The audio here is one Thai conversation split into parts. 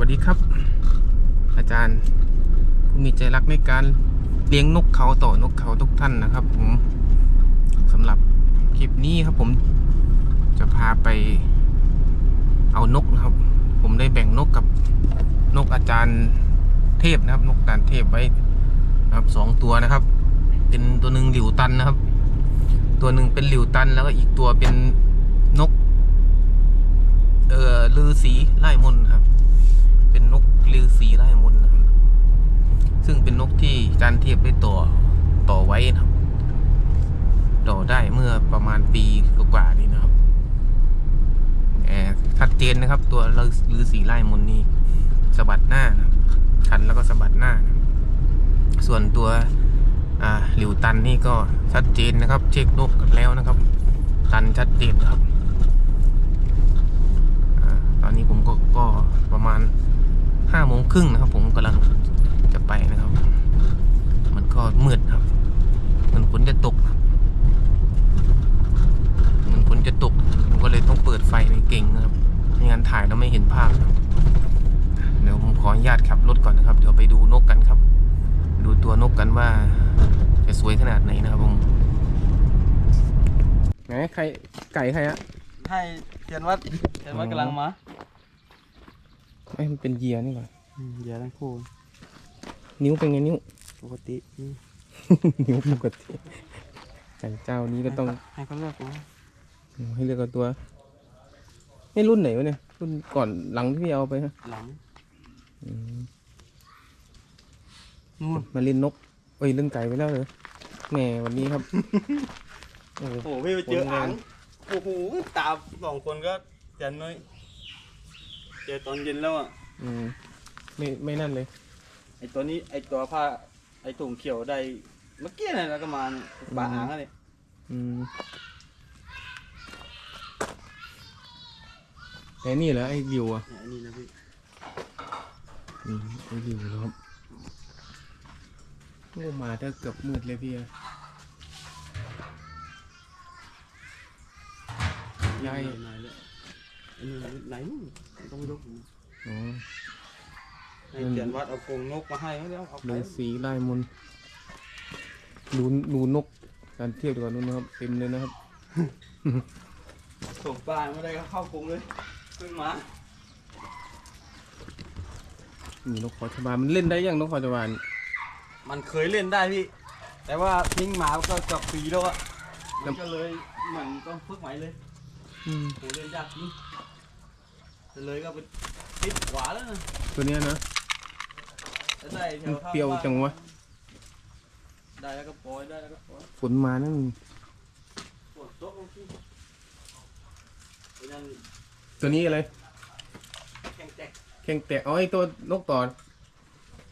วัสดีครับ อาจารย์ผู้มีใจรักในการเลี้ยงนกเขาต่อนกเขาทุกท่านนะครับ ผมสำหรับคลิปนี้ครับผมจะพาไปเอานกนะครับ ผมได้แบ่งนกกับนกอาจารย์เทพนะครับ นกอาจารย์เทพไว้นะครับสองตัวนะครับ เป็นตัวหนึ่งหลิวตันนะครับ ตัวหนึ่งเป็นหลิวตันแล้วก็อีกตัวเป็นนก เอ่อลือสีไล่มน์ครับ เป็นนกลือสีไล่มุนนะครับซึ่งเป็นนกที่จานเทียบได้ต่อต่อไว้นะครับ ต่อได้เมื่อประมาณปีกว่าๆนี้นะครับแอบชัดเจนนะครับ ตัวลือสีไล่มุนนี่สะบัดหน้านะครับขันแล้วก็สะบัดหน้านะส่วนตัวหลิวตันนี่ก็ชัดเจนนะครับ เช็คนกกันแล้วนะครับ ตันชัดเจนครับอตอนนี้ผมก็ก็ประมาณ ครึ่งนะครับ ผมกำลังจะไปนะครับ มันก็มืดครับเหมันฝนจะตกครับเหมันฝนจะตกผมก็เลยต้องเปิดไฟในเก่งนะครับไม่งั้นถ่ายแล้วไม่เห็นภาพครับเดี๋ยวผมขออนุญาตขับรถก่อนนะครับ เดี๋ยวไปดูนกกันครับ ดูตัวนกกันว่า จะสวยขนาดไหนนะครับผมไหนใครไก่ใครอะให้เทียนวัดเทียนวัดกำลังมาไอ้ยมันเป็นเหยียนี่ก่อน เดี๋ยวทั้งคู่ นิ้วเป็นไงนิ้ว ปกติอืมนิ้วปกติไก่เจ้านี้ก็ต้องให้เขาเลือกกูให้เลือกเอาตัวนี่รุ่นไหนวะเนี่ย รุ่นก่อนหลังที่พี่เอาไปฮะหลังอืมนู่นมาเล่นนกเอ้ยเล่นไก่ไปแล้วเหรอแหมวันนี้ครับโอ้โห โอ้โหพี่ไปเจอผลงานอ่างโอ้โหตาสองคนก็เทียนน้อยเจอตอนเย็นแล้วอะอืม ไม่ไม่นั่นเลย ไอตัวนี้ไอตัวผ้าไอถุงเขียวได้เมื่อกี้น่ะแล้วก็มาเนี่ยปลาอ่างอะเลยอืมแต่นี่เหรอไอ้วิวอะเนี่ยอันนี้นะพี่อืมไอ้วิวนะครับโอ้มาถ้าเกือบมืดเลยพี่อะยายไหนเลยอันนี้ไหนนู่นต้องยกอ๋อ ให้เทียนวัดเอากรงนกมาให้แล้วเอาไปเลยสีลายมนต์ดูดูนกการเทียบดีกว่านู้นนะครับเต็มเลยนะครับ ส่งปลาไม่ได้ก็เข้ากรงเลยขึ้นมามีนกขอชบามันเล่นได้ยังนกขอชบานี่มันเคยเล่นได้พี่ แต่ว่าทิ้งหมาก็เกับปีแล้วอะมันก็เลยเหมือนต้องฝึกใหม่เลยอืมโหเล่นยากจริงเลยก็ไปติดขวาแล้วนะตัวเนี้ยนะแล้ว ได้แถมันวท่าเปรี้ยวจังวะ ได้แล้วก็ปล่อยได้แล้วก็ปล่อยฝนมานั่นปวดโต๊ะลงที่ไอ้นั่นตัวนี้อะไรแข็งแตกแข่งแตะอ๋อไอตัวนกต่อ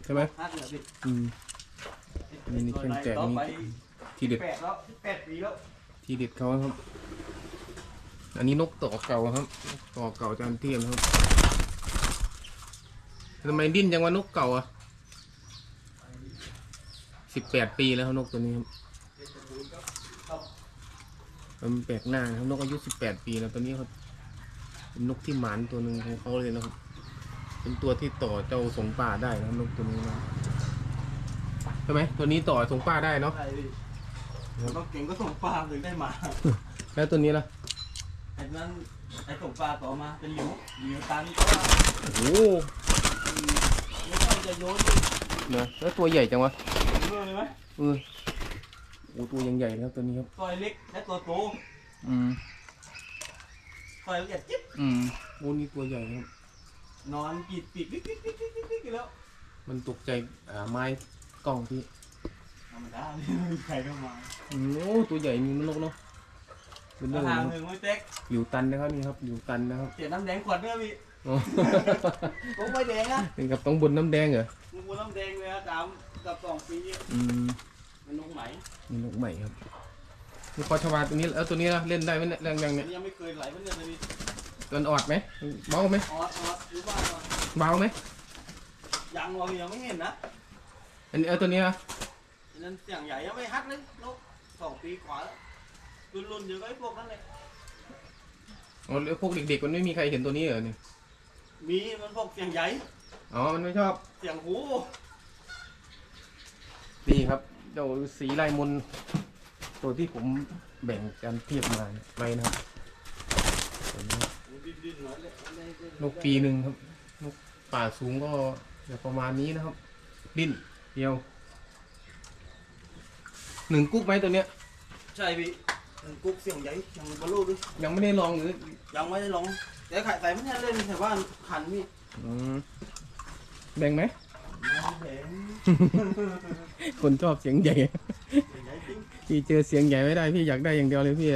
ใช่ไหมฮัดเหนือพี่อืม นี่นี่แข็งแตกนี่ต่อไปทีเด็ดแปดแล้วแปดปีแล้วทีเด็ดเขาครับ อันนี้นกต่อเก่าครับนกต่อเก่าจานเทียมครับทำไมดิ้นจังวะนกเก่าอะ สิบแปดปีแล้วครับนกตัวนี้ครับมันแปลกหน้านะครับนกอายุสิบแปดปีแล้วตัวนี้เขาเป็นนกที่หมานตัวหนึ่งของเขาเลยนะครับ เป็นตัวที่ต่อเจ้าสงป่าได้นะครับนกตัวนี้นะใช่ไหมตัวนี้ต่อสงป่าได้เนาะได้พี่มันต้องเก่งก็ส่งปลาถึงได้มาแล้วตัวนี้ล่ะไอ้นั้นไอ้ส่งปลาต่อมาเป็นหลิวหลิวตันก็ว่าโอ้โหไม่ต้องจะโยนดิ เนอะแล้วตัวใหญ่จังวะเรื่องเลยไหมเออโอ้ตัวยังใหญ่นะครับตัวนี้ครับ ซอยเล็กและตัวโตอืมซอยละเอียดจิ๊บอืมโอ้นี่ตัวใหญ่นะครับ นอนกรีดปีกปิ๊กปิ๊กปิ๊กปิ๊กปิ๊กปิ๊กอยู่แล้วมันตกใจอ่าไม้กล้องพี่ธรรมดาไม่มีใครเข้ามาอืมโอ้ตัวใหญ่มีนกเนาะเป็นเรื่องทางนะคหรับนึ่งไม่เต็กอยู่ตันนะครับนี่ครับอยู่ตันนะครับเสียน้ำแดงขวดเนี่ยพี่อ๋อ ผมไม่แดงนะเป็นกับต้องบนน้ำแดงเหรอมึงกูน้ำ แดงเลยนะสามกับสองปีอืมมันลงไหมมีนกใหม่ครับมีคอชวาตัวนี้แล้วตัวนี้ล่ะเล่นได้ไหมเนี่ยแรงยังเนี่ยยังไม่เคยไหลมันเนี่ยเลยพี่ตัวออดไหมเบาไหมออดออดหรือว่าเบาไหมยังวะยังไม่เห็นนะอันนี้เอาตัวนี้ล่ะอันนั้นเสียงใหญ่ยังไม่ฮัดเลยนกสองปีกว่าแล้วรุ่นรุ่นๆเดียวกับไอ้พวกนั้นเลยอ๋อแล้วพวกเด็กๆมันไม่มีใครเห็นตัวนี้เหรอเนี่ยมีมันพวกเสียงใหญ่ อ๋อ มันไม่ชอบ เสียงหูนี่ครับเจ้าสีลายมนต์ตัวที่ผมแบ่งกันเทียบมาไว้นะครับตัวนี้ดิ้นๆหน่อยเลยนกปีหนึ่งครับ นกป่าสูงก็จะประมาณนี้นะครับ ดิ้นเดียว หนึ่งกุ๊กไหมตัวเนี้ย ใช่พี่มันกุ๊กเสียงใหญ่ยังบอลลูด้วยยังไม่ได้ลองหรือยังไม่ได้ลองแต่ไข่ใส่ไม่ใช่เล่นแต่ว่าขันพี่อืม แบ่งไหมไม่แพงคนชอบเสียงใหญ่เสียงใหญ่จริงพี่เจอเสียงใหญ่ไม่ได้พี่อยากได้อย่างเดียวเลยพี่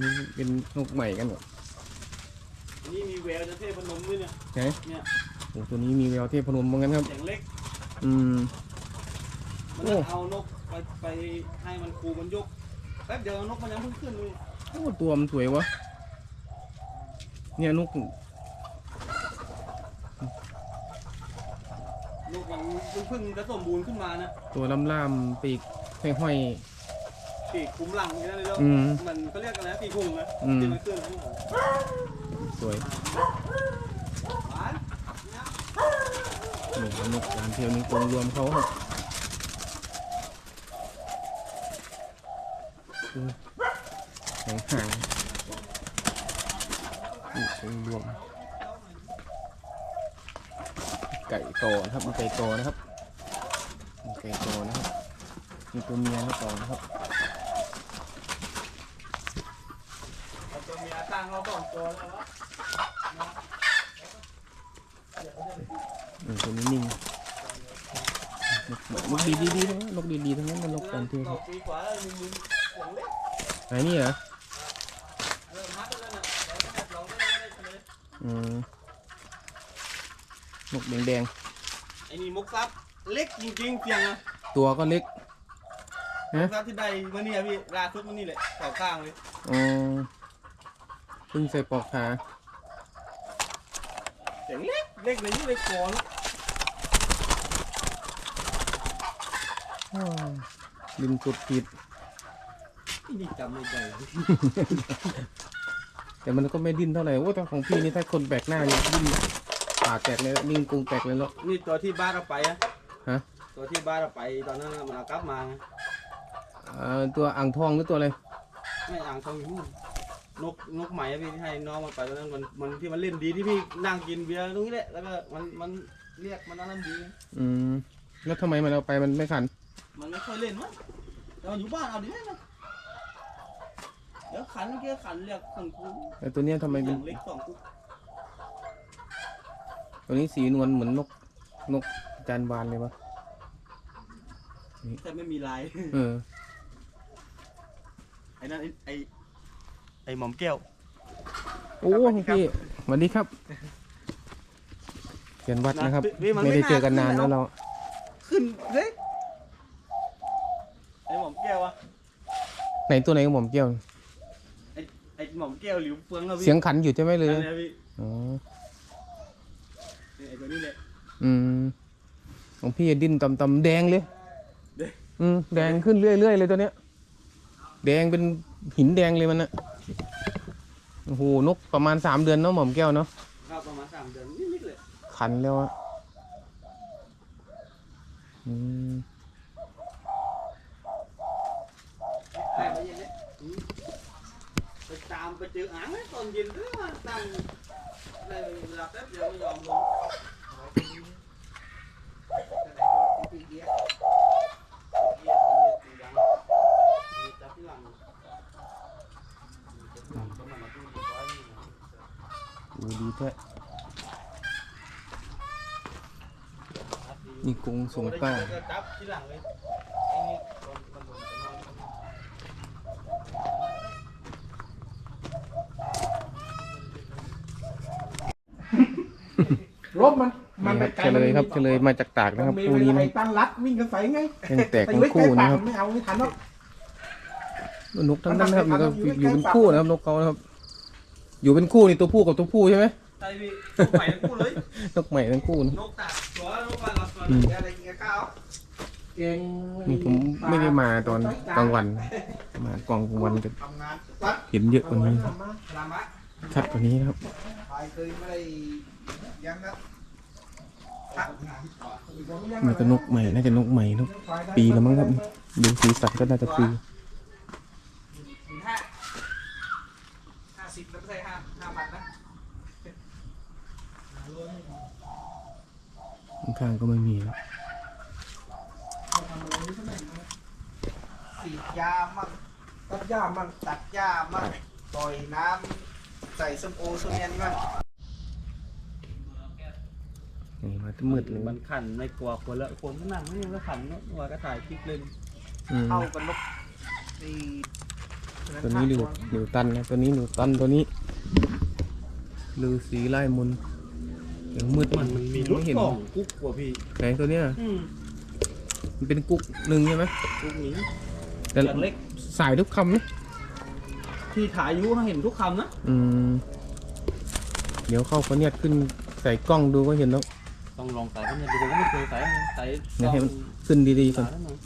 นี่เป็นนกใหม่กันหมดนี่มีแววจะเทพนมด้วยเนี่ยไหนเนี่ยโอ้ตัวนี้มีแววเทพนมเหมือนกันครับเสียงเล็กอืมมันโอ้จะเอานกไปไปให้มันครูมันยกแป๊บเดียวนกมันยังเพิ่งขึ้นเลยโอ้ตัวมันสวยวะเนี่ยนก นกมันเพิ่งเพิ่งจะสมบูรณ์ขึ้นมานะตัวลำล่ามๆปีกห้อย ปีกคุ้มหลังอย่างนั้นเลยแล้วๆอืมมันก็เรียกอะไรนะปีกหุ่งนะอืม ที่มันขึ้นข้างหลังสวยหวานนี่ครับนกการเที่ยวนี้กรงรวมเขาครับอืมห่างๆนี่กรงรวม ไก่โตนะครับไก่โตนะครับไก่โตนะครับมีตัวเมียแล้วต่อนะครับตัวเมียตั้งเราสองตัวแล้ววะอืมตัวนี้นิ่งนกดีดีดีๆทั้งนั้นนกดีดีๆทั้งนั้นมันนกการเที่ยวครับปีกว่าแล้วมีมืองเล็กไหนนี่เหรอเริ่มฮัดแล้วนะเราก็แบบเราไม่ได้เลยอืม นกแดงไอ้นี่มุกซับเล็กจริงๆเสียงอะๆตัวก็เล็กมุกซับที่ได้มาเนี่ยพี่ลาสุดมานี่แหละต่อข้างเลยอ๋อเพิ่งใส่ปลอกขาเสียงเล็กเล็กเลยนี่เลยก่อนอ้าวดินสุดขีดนี่จำไม่ได้แต่มันก็ไม่ดิ้นเท่าไหร่โอ้แต่ของพี่นี่ถ้าคนแบกหน้านี่ดิ้นปากแตกเลยนิ่งกรุงแตกเลยเนาะนี่ตัวที่บ้านเราไปอะฮะตัวที่บ้านเราไปตอนนั้นมันเอากลับมาไงอ่าตัวอ่างทองหรือตัวอะไรไม่อ่างทองอยู่นู่นนกนกไหมอะพี่ที่ให้น้องมันไปตอนนั้นมันมันที่มันเล่นดีที่พี่นั่งกินเบียร์ตรงนี้แหละแล้วก็มันมันเรียกมันนั่นดี อืมแล้วทำไมมันเอาไปมันไม่ขัน มันไม่ค่อยเล่นวะแต่มันอยู่บ้านเอาดีไหมนะเดี๋ยวขันเมื่อกี้ขันเรียกขันคูแต่ตัวเนี้ยทำไมอเป็นย่างเล็กสองกุ๊ก ตัวนี้สีนวลเหมือนนกนกจานบานเลยวะแต่ไม่มีลายเออไอ้นั่นไอ้ไอ้ไอ้หม่อมแก้วโอ้พี่สวัสดีครับเขียนวัดนะครับนะพี่มันไม่ไม่ได้เจอกันน่านานขึ้นแล้วแล้วเราขึ้นเฮ้ยไอ้หม่อมแก้วอะไหนตัวไหนของผมเกี่ยวไอ้หม่อมแก้วหลิวเฟืองอะพี่เสียงขันอยู่ใช่ไหมเลยอันเนี้ยพี่อ๋อไอ้ตัว นี้แหละอืมของพี่ดิ้นตำตำๆแดงเลยแดงอืมแดงขึ้นเรื่อยๆเลยตัวเนี้ย แดงเป็นหินแดงเลยมันอะโอ้โหนกประมาณสามเดือนเนาะหม่อมแก้วเนาะครับประมาณสามเดือนนิดๆเลยขันแล้วอะอืมใช่ไปเย็นเนี่ยอืมไปตามไปเจออ่างเลยตอนเย็นก็มาตั้งได้เวลาแป๊บเดียวไม่ยอมลงเกียร์เกียร์เกียร์ยังมีจับที่หลังก็มามาดูดีกว่านี่นะ ดูดีแท้ นี่กรงสงกล้าจับที่หลังเลยไอ้นี่ตอนมันโดนไปนอนรบมันมันไปไกลเฉลยครับเฉลยมาจากตากนะครับมีคู่นี้นะไอ้ตั้งรัดวิ่งกันใส่ไงยังแตกไปทั้งไว้ใกล้คู่ปานะกครับมันไม่เอาไม่ทันหรอกนกทั้งนั้นนะครับมันก็อยู่เป็นคู่นะครับนกเขานะครับ อยู่เป็นคู่นี่ตัวผู้กับตัวผู้ใช่ไหม ใช่พี่ตัวใหม่ทั้งคู่เลยนกใหม่ทั้งคู่นะนกตากตัวนกปลาหลับตัวอืมอะไรกินกับข้าวเก่งนี่ผมไม่ได้มาตอนกลางวัน มากลางวันจะทำงานวัดเห็นเยอะกว่านี้ธรรมะชัดกว่านี้นะครับไปเคยไม่ได้ยังครับน่าจะนกใหม่ น่าจะนกใหม่นกปีแล้วมั้งครับ ดูสีสันก็น่าจะปี ห้าห้าสิบแล้วไม่ใช่ห้าห้าพันนะ ข้างๆก็ไม่มีแล้วสีดยามั่งตัดหญ้ามันตัดหญ้ามั่งปล่อยน้ำใส่ส้มโอส้มเนียนมั่งนี่มามืดเลยมันขันไม่กลัวคนละคนก็นั่งไม่ยังก็ขันเนอะว่าก็ถ่ายคลิปเล่นอืมเข้ากันนกนี่ตัวนี้หลิวหลิวตันนะตัวนี้หลิวตันตัวนี้ลือสีไล่มนต์ ยังมืดมันมันมีรถไม่เห็น กล่องกุ๊กกว่าพี่ไหนตัวเนี้ยอืมมันเป็นกุ๊กหนึ่งใช่ไหมกุ๊กนี้แต่อย่างเล็กสายทุกคำไหมที่ถ่ายอยูเขาเห็นทุกคำนะอืมเดี๋ยวเข้าเขาเนี่ยขึ้นใส่กล้องดูก็เห็นแล้ว ต้องลองใส่ก็เนี่ยดูผมก็ไม่เคยใส่นะใส่เดี๋ยวให้มัน ขึ้นดีๆก่อน ใส่แล้วหน่อย